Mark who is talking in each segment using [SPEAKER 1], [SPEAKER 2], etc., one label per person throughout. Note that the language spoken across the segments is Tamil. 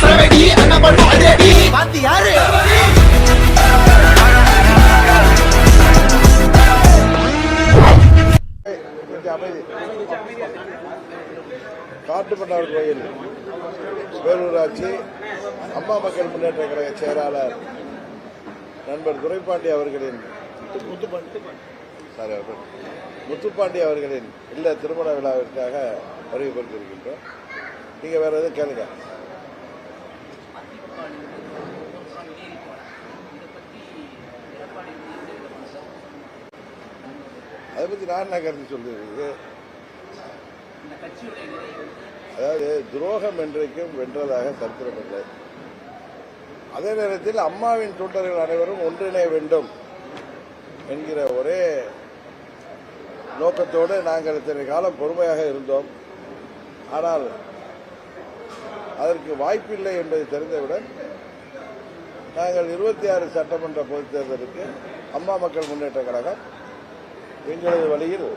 [SPEAKER 1] சரவெடி
[SPEAKER 2] பாத்தி யாரு?
[SPEAKER 3] அமைதி காட்டுமன்னார் கோயில் பேரூராட்சி அம்மா மக்கள் முன்னேற்ற கழக செயலாளர் நண்பர் துரைப்பாண்டி அவர்களின் சாரி அவர் முத்துப்பாண்டி அவர்களின் இல்ல திருமண விழாவிற்காக வருகை புரிந்திருக்கின்றோம் நீங்க வேற எதுவும் கேளுங்க. அதை பத்தி நான் என்ன கருத்து சொல்றது அதாவது துரோகம் என்றைக்கும் வென்றதாக சரித்திரமில்லை அதே நேரத்தில் அம்மாவின் தொண்டர்கள் அனைவரும் ஒன்றிணைய வேண்டும் என்கிற ஒரே நோக்கத்தோடு நாங்கள் இத்தனை காலம் பொறுமையாக இருந்தோம். ஆனால் அதற்கு வாய்ப்பில்லை என்பதை தெரிந்தவுடன் நாங்கள் இருபத்தி ஆறு சட்டமன்ற பொதுத் தேர்தலுக்கு அம்மா மக்கள் முன்னேற்ற கழகம் எங்களது வழியில்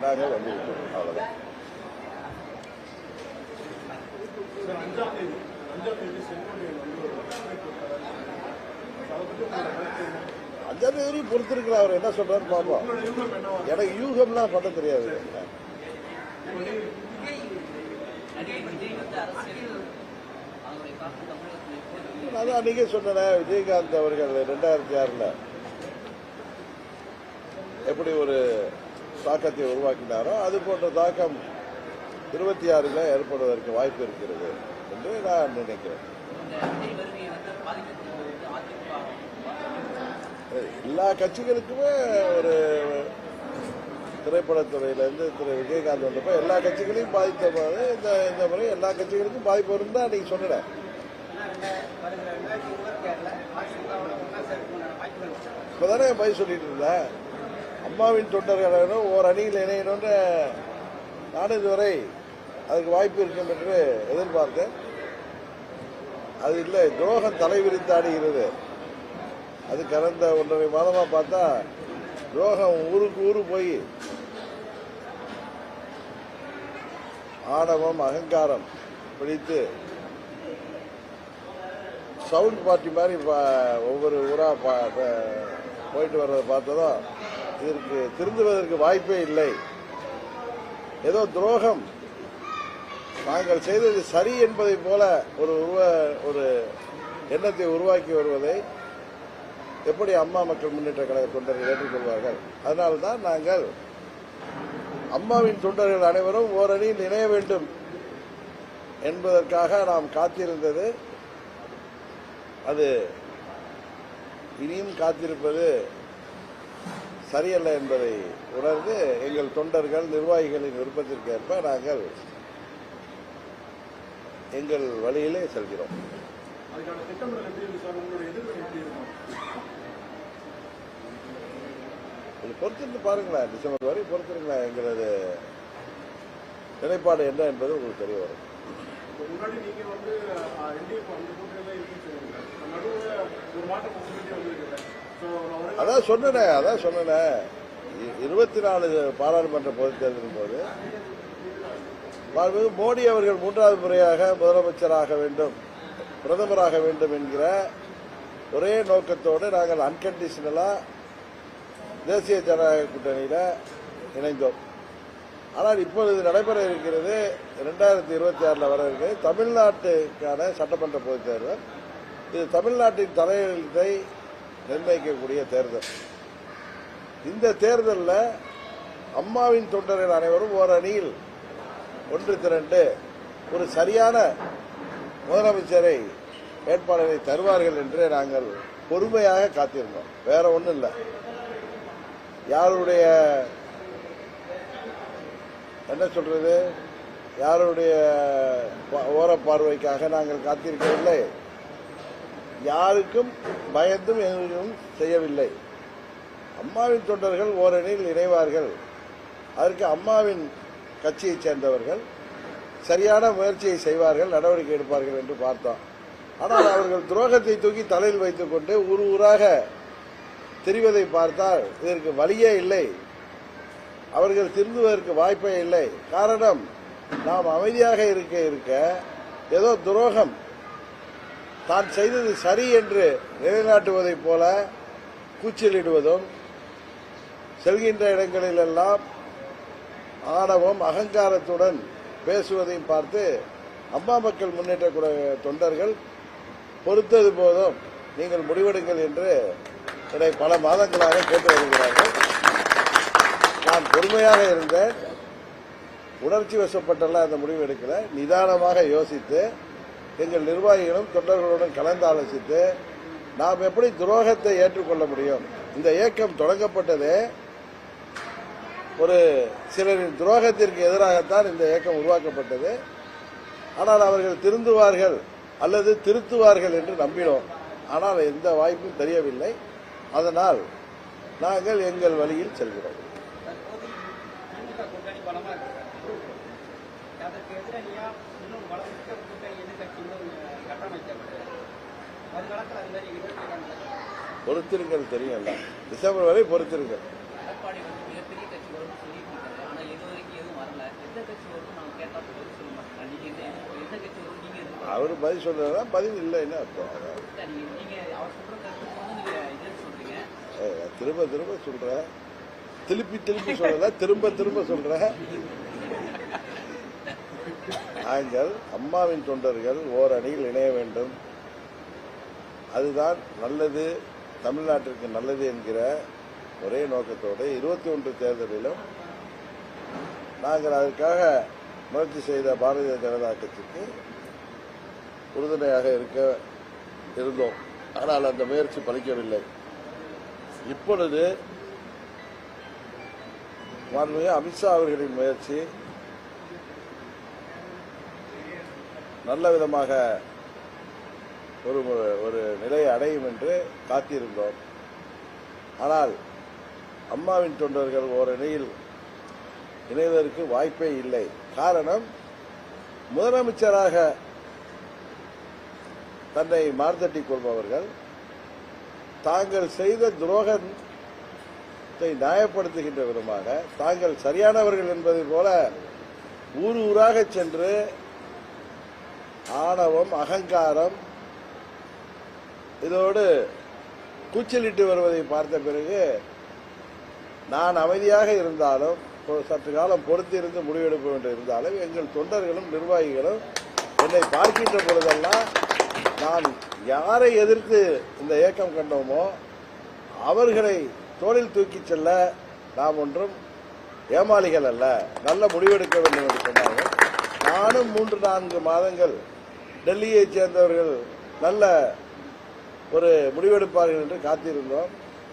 [SPEAKER 3] நாங்கள் வந்துவிட்டோம். அவ்வளவுதான். அஞ்சாம் தேதி பொறுத்திருக்கிற அவர். என்ன சொல்றாரு பாப்போம். எனக்கு யூகம்லாம் பண்ண தெரியாது. அதான் அன்னைக்கே சொன்னேன் விஜயகாந்த் அவர்கள் ரெண்டாயிரத்தி ஆறுல எப்படி ஒரு தாக்கத்தை உருவாக்கினாரோ அது போன்ற தாக்கம் இருபத்தி ஆறுல ஏற்படுவதற்கு வாய்ப்பு இருக்கிறது என்று நான் நினைக்கிறேன். எல்லா கட்சிகளுக்குமே ஒரு திரைப்படத்துறையிலேருந்து திரு விஜயகாந்த் வந்தப்போ எல்லா கட்சிகளையும் பாதித்த போது இந்த இந்த முறை எல்லா கட்சிகளுக்கும் பாதிப்பு வரும் தான் சொன்னேன். இப்பதானே பதில் சொல்லிட்டு இருந்தேன். அம்மாவின் தொண்டர்களும் ஓர் அணியில் இணையணும்னு நான் இதுவரை அதுக்கு வாய்ப்பு இருக்கும் என்று எதிர்பார்த்தேன். அது இல்லை துரோகம் தலைவிரித்தாடுகிறது அது கடந்த ஒன்றரை மாதமா பார்த்தா துரோகம் ஊருக்கு ஊரு போய் ஆணவம் அகங்காரம் பிடித்து சவுண்ட் பார்ட்டி மாதிரி இப்போ ஒவ்வொரு ஊராக பா- போயிட்டு வர்றதை பார்த்ததும் இதற்கு திருந்துவதற்கு வாய்ப்பே இல்லை. ஏதோ துரோகம். நாங்கள் செய்தது சரி என்பதை போல ஒரு உருவ ஒரு எண்ணத்தை உருவாக்கி வருவதை எப்படி அம்மா மக்கள் முன்னேற்ற கழக தொண்டர்கள் ஏற்றுக்கொள்வார்கள்? அதனால்தான் நாங்கள் அம்மாவின் தொண்டர்கள் அனைவரும் ஓரணியில் இணைய வேண்டும் என்பதற்காக நாம் காத்திருந்தது. அது இனியும் காத்திருப்பது சரியல்ல என்பதை உணர்ந்து எங்கள் தொண்டர்கள் நிர்வாகிகளின் விருப்பத்திற்கு ஏற்ப நாங்கள் எங்கள் வழியிலே செல்கிறோம். இது பொறுத்திருந்து பாருங்களேன். டிசம்பர் வரை பொறுத்திருங்களேன். எங்களது நிலைப்பாடு என்ன என்பது உங்களுக்கு தெரிய வரும்.
[SPEAKER 4] முன்னாடி நீங்க வந்து
[SPEAKER 3] அதான் சொன்னேனே அதான் சொன்னேனே. இருபத்தி நாலு பாராளுமன்ற பொதுத் தேர்தலின் போது மோடி அவர்கள் மூன்றாவது முறையாக முதலமைச்சராக வேண்டும் பிரதமராக வேண்டும் என்கிற ஒரே நோக்கத்தோடு நாங்கள் அன்கண்டிஷனலா தேசிய ஜனநாயக கூட்டணியில இணைந்தோம். ஆனால் இப்பொழுது நடைபெற இருக்கிறது இரண்டாயிரத்தி இருபத்தி ஆறில் வர இருக்கிறது தமிழ்நாட்டுக்கான சட்டமன்ற பொதுத் தேர்தல். இது தமிழ்நாட்டின் தலையெழுத்தை நிர்ணயிக்கக்கூடிய தேர்தல். இந்த தேர்தலில் அம்மாவின் தொண்டர்கள் அனைவரும் ஓர் அணியில் ஒன்று திரண்டு ஒரு சரியான முதலமைச்சரை வேட்பாளரை தருவார்கள் என்று நாங்கள் பொறுமையாக காத்திருந்தோம். வேற ஒன்றும் இல்லை. யாருடைய என்ன சொல்றது? யாருடைய ஓர ஓரப்பார்வைக்காக நாங்கள் காத்திருக்கவில்லை. யாருக்கும் பயந்தும் எதுவும் செய்யவில்லை. அம்மாவின் தொண்டர்கள் ஓரணியில் இணைவார்கள். அதற்கு அம்மாவின் கட்சியைச் சேர்ந்தவர்கள் சரியான முயற்சியை செய்வார்கள் நடவடிக்கை எடுப்பார்கள் என்று பார்த்தோம். ஆனால் அவர்கள் துரோகத்தை தூக்கி தலையில் வைத்துக் கொண்டு ஊர் ஊராக தெரிவதை பார்த்தால் இதற்கு வழியே இல்லை. அவர்கள் திருந்துவதற்கு வாய்ப்பே இல்லை. காரணம் நாம் அமைதியாக இருக்க இருக்க ஏதோ துரோகம் தான் செய்தது சரி என்று நிலைநாட்டுவதைப் போல கூச்சலிடுவதும் செல்கின்ற இடங்களிலெல்லாம் ஆணவம் அகங்காரத்துடன் பேசுவதையும் பார்த்து அம்மா மக்கள் முன்னேற்ற தொண்டர்கள் பொறுத்தது போதும் நீங்கள் முடிவெடுங்கள் என்று என்னை பல மாதங்களாக கேட்டு வருகிறார்கள். நான் பொறுமையாக இருந்தேன். உணர்ச்சி வசப்பட்டெல்லாம் அந்த முடிவு எடுக்கல. நிதானமாக யோசித்து எங்கள் நிர்வாகிகளும் தொண்டர்களுடன் கலந்து ஆலோசித்து நாம் எப்படி துரோகத்தை ஏற்றுக்கொள்ள முடியும்? இந்த இயக்கம் தொடங்கப்பட்டதே ஒரு சிலரின் துரோகத்திற்கு எதிராகத்தான் இந்த இயக்கம் உருவாக்கப்பட்டது. ஆனால் அவர்கள் திருந்துவார்கள் அல்லது திருத்துவார்கள் என்று நம்பினோம். ஆனால் எந்த வாய்ப்பும் தெரியவில்லை. அதனால் நாங்கள் எங்கள் வழியில் செல்கிறோம்
[SPEAKER 2] தற்போது திமுக கூட்டணி பலமா இருக்கு அதற்கு எதிரணியா இன்னும் பலமிக்க கூட்டணி எதிர்கட்சி இன்னும் கட்டமைக்கப்பட்டு வருங்காலத்தில் அது மாதிரி
[SPEAKER 3] பொறுத்திருங்கள் தெரியும்ல டிசம்பர் வரை பொறுத்திருங்கள்
[SPEAKER 5] எடப்பாடி வந்து மிகப்பெரிய கட்சி வரும்னு சொல்லிட்டு இருக்காரு ஆனா இது வரைக்கும் எதுவும் வரல. எந்த கட்சி வரும் நாங்க கேட்டா பதில் சொல்ல மாட்டாங்க. நீங்க எந்த கட்சி வரும் நீங்க எதிர்பார்க்கல
[SPEAKER 3] அவர் பதில் சொல்றதா பதில் இல்லைன்னு அர்த்தம்
[SPEAKER 5] நீங்க நீங்க அவர் சொல்ற கருத்து வந்து நீங்க இது சொல்றீங்க.
[SPEAKER 3] ஏய், நான் திரும்ப திரும்ப சொல்றேன். திருப்பி திருப்பி சொல்லல திரும்ப திரும்ப சொல்றேன். நாங்கள் அம்மாவின் தொண்டர்கள் ஓர் அணியில் இணைய வேண்டும். அதுதான் நல்லது தமிழ்நாட்டிற்கு நல்லது என்கிற ஒரே நோக்கத்தோடு இருபத்தி ஒன்று தேர்தலிலும் நாங்கள் அதற்காக முயற்சி செய்த பாரதிய ஜனதா கட்சிக்கு உறுதுணையாக இருக்க இருந்தோம். ஆனால் அந்த முயற்சி பலிக்கவில்லை. இப்பொழுது மாண்புமிகு அமித்ஷா அவர்களின் முயற்சி நல்ல விதமாக ஒரு ஒரு நிலையை அடையும் என்று காத்திருந்தோம். ஆனால் அம்மாவின் தொண்டர்கள் ஓரணியில் இணைவதற்கு வாய்ப்பே இல்லை. காரணம் முதலமைச்சராக தன்னை மார்த்தட்டிக் கொள்பவர்கள் தாங்கள் செய்த துரோகத்தை நியாயப்படுத்துகின்ற விதமாக தாங்கள் சரியானவர்கள் என்பதை போல ஊர் ஊராக சென்று ஆணவம் அகங்காரம் இதோடு கூச்சலிட்டு வருவதை பார்த்த பிறகு நான் அமைதியாக இருந்தாலும் சற்று காலம் பொறுத்திருந்து முடிவெடுக்க வேண்டும் இருந்தாலும் எங்கள் தொண்டர்களும் நிர்வாகிகளும் என்னை பார்க்கின்ற பொழுதெல்லாம் நான் யாரை எதிர்த்து இந்த இயக்கம் கண்டோமோ அவர்களை தோளில் தூக்கிச் செல்ல நாம் ஒன்றும் ஏமாளிகள் அல்ல. நல்ல முடிவெடுக்க வேண்டும் என்று சொன்னார்கள். நானும் மூன்று நான்கு மாதங்கள் டெல்லியைச் சேர்ந்தவர்கள் நல்ல ஒரு முடிவெடுப்பார்கள் என்று காத்திருந்தோம்.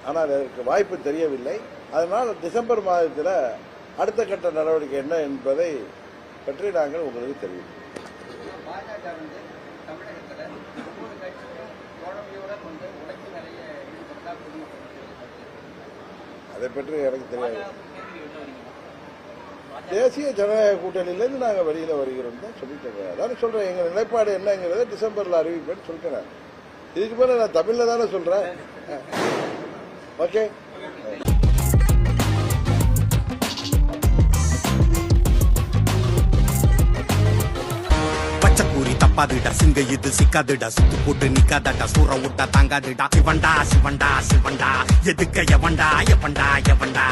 [SPEAKER 3] ஆனால் அதற்கு வாய்ப்பு தெரியவில்லை. அதனால் டிசம்பர் மாதத்தில் அடுத்த கட்ட நடவடிக்கை என்ன என்பதை பற்றி நாங்கள் உங்களுக்கு தெரிவிப்போம். அதை பற்றி எனக்கு தெரியாது. தேசிய ஜனநாயக கூட்டணியிலேருந்து நாங்கள் வெளியில் வருகிறோம் தான் சொல்லிட்டேங்க. அதான் சொல்கிறேன் எங்கள் நிலைப்பாடு என்னங்கிறத டிசம்பரில் அறிவிப்பேன்னு சொல்லிட்டேன். இதுக்கு மேலே நான் தமிழில் தானே சொல்கிறேன் ஓகே.
[SPEAKER 6] பச்சைக்கூறி தப்பாதுடா சிங்க இது சிக்காதுடா சுத்து போட்டு நிக்காதடா சூற விட்டா தாங்காதுடா. சிவண்டா சிவண்டா சிவண்டா எதுக்க எவண்டா எவண்டா எவண்டா